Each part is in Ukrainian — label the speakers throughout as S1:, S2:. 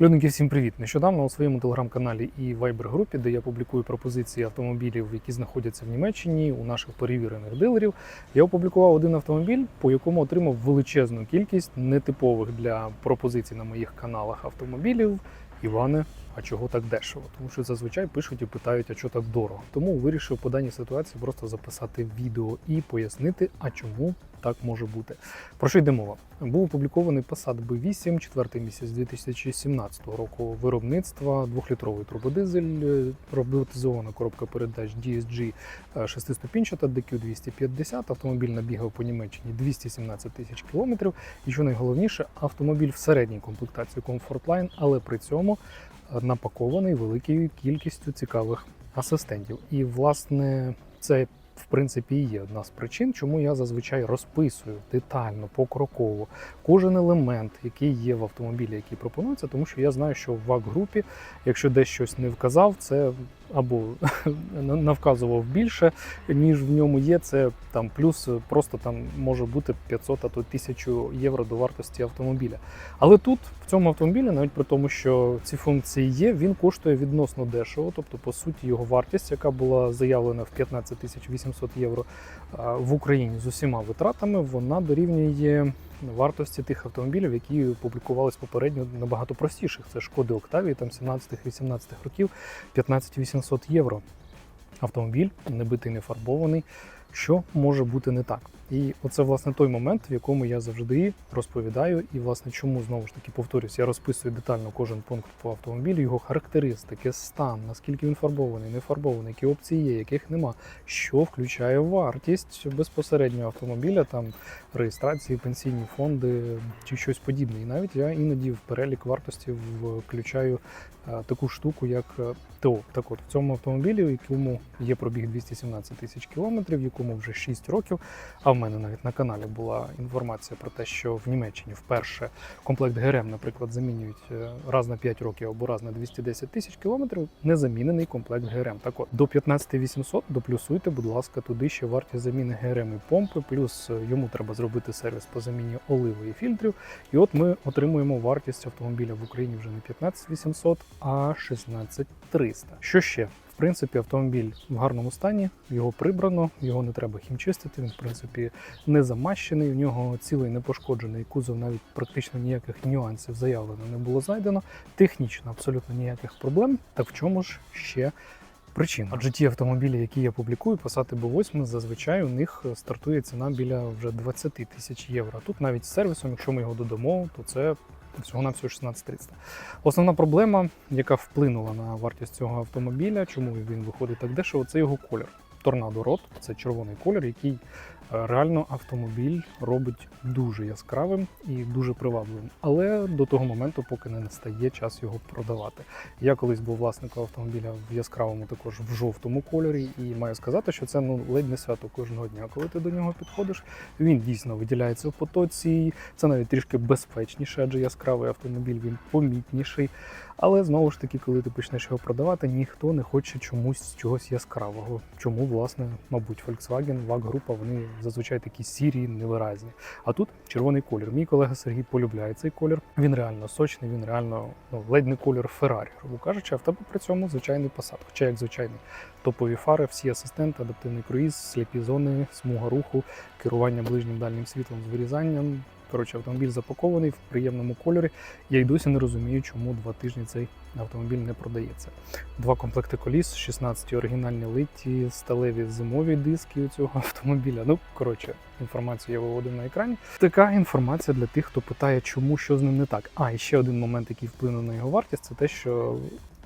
S1: Людники, всім привіт! Нещодавно у своєму телеграм-каналі і Viber-групі, де я публікую пропозиції автомобілів, які знаходяться в Німеччині у наших перевірених дилерів, я опублікував один автомобіль, по якому отримав величезну кількість нетипових для пропозицій на моїх каналах автомобілів. Іване, а чого так дешево? Тому що зазвичай пишуть і питають, а чого так дорого. Тому вирішив по даній ситуації просто записати відео і пояснити, а чому так може бути. Про що йде мова? Був опублікований Passat B8, четвертий місяць 2017 року виробництва, двохлітровий турбодизель, е, роботизована коробка передач DSG е, шестиступінчата DQ250. Автомобіль набігав по Німеччині 217 тисяч кілометрів. І що найголовніше, автомобіль в середній комплектації Comfortline, але при цьому е, напакований великою кількістю цікавих асистентів. І власне це в принципі і є одна з причин, чому я зазвичай розписую детально, покроково кожен елемент, який є в автомобілі, який пропонується, тому що я знаю, що в ВАК-групі, якщо десь щось не вказав, це або навказував більше, ніж в ньому є. Це там плюс просто там може бути 500 а то 1000 євро до вартості автомобіля. Але тут в цьому автомобілі, навіть при тому, що ці функції є, він коштує відносно дешево. Тобто, по суті, його вартість, яка була заявлена в 15 800 євро в Україні з усіма витратами, вона дорівнює вартості тих автомобілів, які публікувались попередньо набагато простіших. Це шкоди Октавії, там 17-18 років, 15 800 євро. Автомобіль не битий, не фарбований. Що може бути не так? І оце власне той момент, в якому я завжди розповідаю, і власне чому знову ж таки повторюсь, я розписую детально кожен пункт по автомобілю, його характеристики, стан, наскільки він фарбований, не фарбований, які опції є, яких нема, що включає вартість безпосередньо автомобіля, там реєстрації, пенсійні фонди чи щось подібне. І навіть я іноді в перелік вартості включаю е, таку штуку, як е, ТО. Так от в цьому автомобілі, в якому є пробіг 217 тисяч кілометрів, якому вже 6 років. А в мене навіть на каналі була інформація про те, що в Німеччині вперше комплект ГРМ, наприклад, замінюють е, раз на 5 років або раз на 210 тисяч кілометрів. Незамінений комплект ГРМ. Так от до 15 800 доплюсуйте, будь ласка, туди ще вартість заміни ГРМ і помпи. Плюс е, йому треба зробити сервіс по заміні оливи і фільтрів. І от ми отримуємо вартість автомобіля в Україні вже не 15 800, а 16 300. Що ще? Принципі, автомобіль в гарному стані, його прибрано, його не треба хімчистити. Він, в принципі, не замащений. В нього цілий не пошкоджений кузов, навіть практично ніяких нюансів заявлено не було знайдено. Технічно абсолютно ніяких проблем. Так в чому ж ще причина? Адже ті автомобілі, які я публікую, Passat B8, зазвичай у них стартує ціна біля вже 20 тисяч євро. Тут навіть з сервісом, якщо ми його додамо, то це всього на всього 16300. Основна проблема, яка вплинула на вартість цього автомобіля, чому він виходить так дешево, це його колір. Торнадо Рот це червоний колір, який е, реально автомобіль робить дуже яскравим і дуже привабливим. Але до того моменту, поки не настає час його продавати. Я колись був власником автомобіля в яскравому, також в жовтому кольорі, і маю сказати, що це ну ледь не свято кожного дня. Коли ти до нього підходиш, він дійсно виділяється в потоці. Це навіть трішки безпечніше, адже яскравий автомобіль він помітніший. Але знову ж таки, коли ти почнеш його продавати, ніхто не хоче чомусь чогось яскравого. Чому, власне, мабуть, Volkswagen, VAG група вони зазвичай такі сірі, невиразні. А тут червоний колір. Мій колега Сергій полюбляє цей колір. Він реально сочний, він реально ну, ледь не колір Феррарі, грубо кажучи, а в тебе при цьому звичайний Passat. Хоча як звичайний топові фари, всі асистенти, адаптивний круїз, сліпі зони, смуга руху, керування ближнім дальнім світлом з вирізанням. Коротше, автомобіль запакований в приємному кольорі. Я й досі не розумію, чому два тижні цей автомобіль не продається. Два комплекти коліс, 16 оригінальні литі, сталеві зимові диски у цього автомобіля. Ну, коротше, інформацію я виводив на екрані. Така інформація для тих, хто питає, чому що з ним не так. А і ще один момент, який вплинув на його вартість, це те, що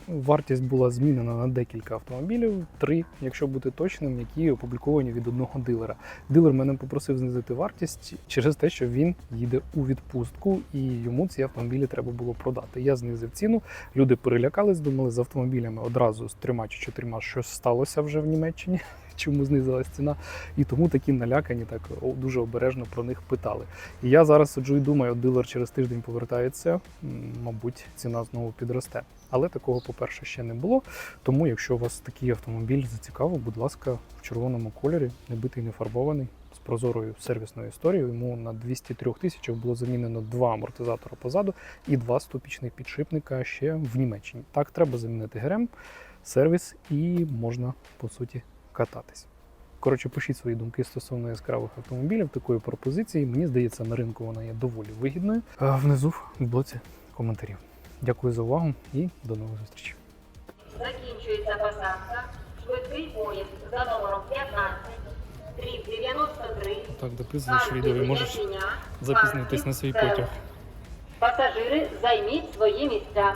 S1: Вартість була змінена на декілька автомобілів, три, якщо бути точним, які опубліковані від одного дилера. Дилер мене попросив знизити вартість через те, що він їде у відпустку і йому ці автомобілі треба було продати. Я знизив ціну. Люди перелякались, думали з автомобілями одразу з трьома чи чотирма щось сталося вже в Німеччині. Чому знизилась ціна, і тому такі налякані так дуже обережно про них питали. І я зараз сиджу і думаю, дилер через тиждень повертається, мабуть, ціна знову підросте. Але такого, по-перше, ще не було. Тому, якщо у вас такий автомобіль зацікавив, будь ласка, в червоному кольорі, не битий, не фарбований, З прозорою сервісною історією. Йому на 203 тисячах було замінено два амортизатора позаду і два ступічних підшипника ще в Німеччині. Так, треба замінити ГРМ, сервіс і можна по суті кататись. Коротше, пишіть свої думки стосовно яскравих автомобілів, такої пропозиції. Мені здається, на ринку вона є доволі вигідною. А Внизу в блоці коментарів. Дякую за увагу і до нових зустрічей.
S2: Закінчується посадка. Швидкий поїзд за номером 15, 393.
S1: Так, дописуєш відео і можеш запізнитись на свій потяг.
S2: Пасажири, займіть свої місця.